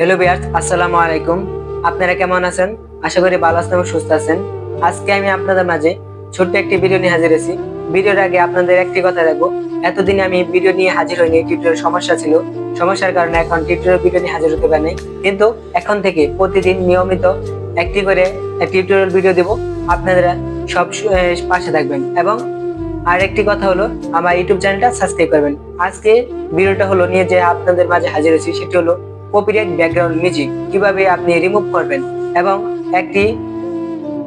Hello বিয়ার্স আসসালামু আলাইকুম। আপনারা কেমন আছেন? আশা করি ভালো আছেন এবং সুস্থ আছেন। আজকে আমি আপনাদের মাঝে ছোট্ট একটি ভিডিও নিয়ে হাজির হয়েছি। ভিডিওর আগে আপনাদের একটি কথা রাখব এতদিন আমি ভিডিও নিয়ে হাজির হইনি টিউটোরিয়াল সমস্যা ছিল। সমস্যার কারণে এখন টিউটোরিয়াল ভিডিও নিয়ে হাজির হতে পারিনি। কিন্তু এখন থেকে প্রতিদিন নিয়মিত একটি করে টিউটোরিয়াল ভিডিও দেব। আপনারা সব পাশে থাকবেন। এবং আর একটি কথা হলো, আমার ইউটিউব চ্যানেলটা সাবস্ক্রাইব করবেন। আজকে ভিডিওটা হলো নিয়ে যে আপনাদের মাঝে হাজির হয়েছি, সেটি হলো কপিরাইট ব্যাকগ্রাউন্ড মিউজিক কীভাবে আপনি রিমুভ করবেন এবং একটি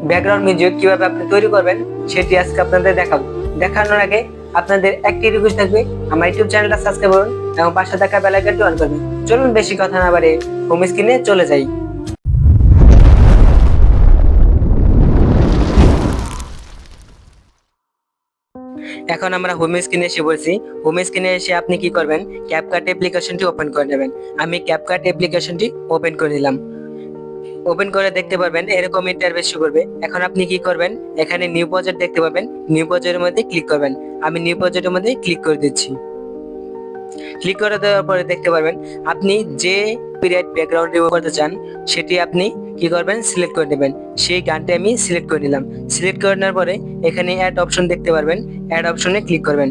ব্যাকগ্রাউন্ড মিউজিক কীভাবে আপনি তৈরি করবেন, সেটি আজকে আপনাদের দেখাবো। দেখানোর আগে আপনাদের একটি রিকোয়েস্ট থাকবে, আমার ইউটিউব চ্যানেলটা সাবস্ক্রাইব করুন এবং পাশে থাকা বেল আইকনটি অন করবেন। চলুন বেশি কথা না বাড়ে হোম স্ক্রিনে চলে যাই। এখন আমরা হোম স্ক্রিনে এসে বলছি হোম স্ক্রিনে এসে আপনি কি করবেন? ক্যাপকাট অ্যাপ্লিকেশনটি ওপেন করে নেবেন। আমি ক্যাপকাট অ্যাপ্লিকেশনটি ওপেন করে দিলাম। ওপেন করে দেখতে পারবেন, এরকম ইন্টারভেস শো করবে। এখন আপনি কি করবেন? এখানে নিউ প্রজেক্ট দেখতে পাবেন নিউ প্রজেক্টের মধ্যে ক্লিক করবেন। আমি নিউ প্রজেক্টের মধ্যে ক্লিক করে দিচ্ছি। ক্লিক করে দেওয়ার পরে দেখতে পারবেন, আপনি যে পিরিয়ড ব্যাকগ্রাউন্ড রিমুভ করতে চান, সেটি আপনি কি করবেন? সিলেক্ট করে নেবেন। সেই গানটি আমি সিলেক্ট করে নিলাম। সিলেক্ট করে নেওয়ার পরে এখানে অ্যাড অপশন দেখতে পারবেন। অ্যাড অপশনে ক্লিক করবেন।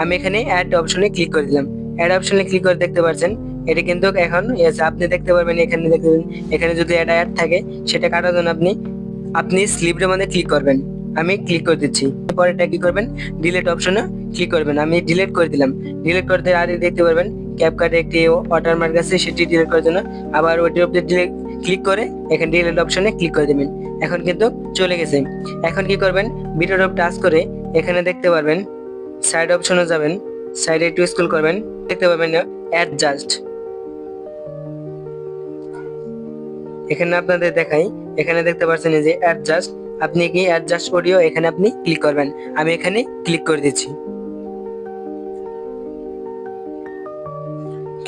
আমি এখানে অ্যাড অপশনে ক্লিক করে দিলাম। অ্যাড অপশনে ক্লিক করে দেখতে পাচ্ছেন এটা কিন্তু এখন আপনি দেখতে পারবেন, এখানে দেখতে এখানে যদি অ্যাড অ্যাড থাকে, সেটা কাটার জন্য আপনি আপনি স্লিপের মধ্যে ক্লিক করবেন। আমি ক্লিক করে দিচ্ছি। এরপর এটা কি করবেন? ডিলেট অপশনে ক্লিক করবেন। আমি ডিলিট করে দিলাম। ডিলিট করতে আর দেখতে পারবেন। ক্যাপকাটে একটি ওয়াটারমার্ক আছে, সেটি ডিলিট করার জন্য আবার ওইটির উপরে ডিলিট ক্লিক করে এখানে ডিলিট অপশনে ক্লিক করে দেবেন। এখন কিন্তু চলে গেছে। এখন কি করবেন? ভিডিওর টাচ করে এখানে দেখতে পারবেন সাইড অপশনে যাবেন সাইডে একটু স্ক্রল করবেন, দেখতে পাবেন অ্যাডজাস্ট এখানে আপনাদের দেখাই, এখানে দেখতে পাচ্ছেন যে অ্যাডজাস্ট আপনি কি অ্যাডজাস্ট অডিও এখানে আপনি ক্লিক করবেন। আমি এখানে ক্লিক করে দিচ্ছি।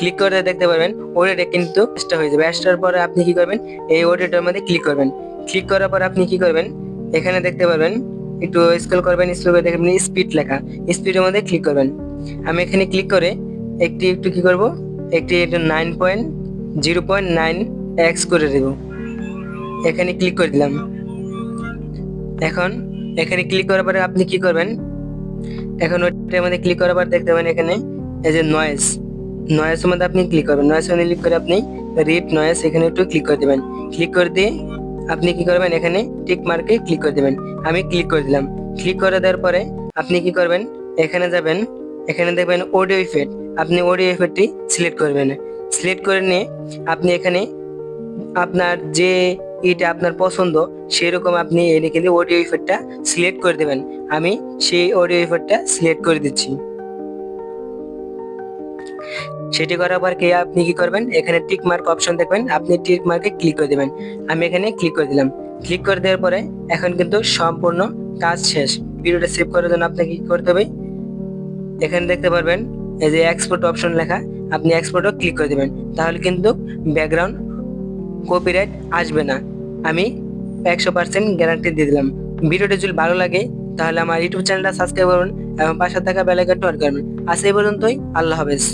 ক্লিক করে দেখতে পারবেন অডিওটা কিন্তু এক্সট্রা হয়ে যাবে। এক্সট্রার পরে আপনি কি করবেন? এই অডিওটার মধ্যে ক্লিক করবেন। ক্লিক করার পর আপনি কি করবেন? এখানে দেখতে পারবেন, একটু স্ক্রল করবেন স্ক্রল করে দেখবেন স্পিড লেখা। স্পিডের মধ্যে ক্লিক করবেন। আমি এখানে ক্লিক করে একটি, একটু কি করব? একটি একটু nine point zero point nine x করে দেব। এখানে ক্লিক করে দিলাম। এখন এখানে ক্লিক করার পরে আপনি কি করবেন? এখন ওইটার মধ্যে ক্লিক করার পর দেখতে পাবেন এখানে এই যে নয়েস নয়েসের মধ্যে আপনি ক্লিক করবেন। নয়েসের মধ্যে ক্লিক করে আপনি রিড নয়েস এখানে একটু ক্লিক করে দেবেন। ক্লিক করে দিয়ে আপনি কি করবেন? এখানে টিক মার্কে ক্লিক করে দেবেন। আমি ক্লিক করে দিলাম। ক্লিক করে দেওয়ার পরে আপনি কি করবেন? এখানে যাবেন। এখানে দেখবেন অডিও ইফেক্ট আপনি অডিও ইফেক্টটি সিলেক্ট করবেন। সিলেক্ট করে নিয়ে আপনি এখানে আপনার যে এটা আপনার পছন্দ, সেরকম আপনি এনে কিন্তু অডিও ইফেক্টটা সিলেক্ট করে দেবেন। আমি সেই অডিও ইফেক্টটা সিলেক্ট করে দিচ্ছি। সেটি করার পর কে আপনি কি করবেন? এখানে টিক মার্ক অপশন দেখবেন। আপনি টিক মার্কে ক্লিক করে দেবেন। আমি এখানে ক্লিক করে দিলাম। ক্লিক করে দেওয়ার পরে এখন কিন্তু সম্পূর্ণ কাজ শেষ। ভিডিওটা সেভ করার জন্য আপনাকে কি করতে হবে? এখানে দেখতে পারবেন, এই যে এক্সপোর্ট অপশন লেখা, আপনি এক্সপোর্টও ক্লিক করে দেবেন। তাহলে কিন্তু ব্যাকগ্রাউন্ড কপিরাইট আসবে না। আমি একশো পার্সেন্ট গ্যারান্টি দিয়ে দিলাম। ভিডিওটা যদি ভালো লাগে, তাহলে আমার ইউটিউব চ্যানেলটা সাবস্ক্রাইব করুন এবং পাশে থাকা বেলাইকনটা অন করবেন আজ এই পর্যন্তই। আল্লাহ হাফেজ।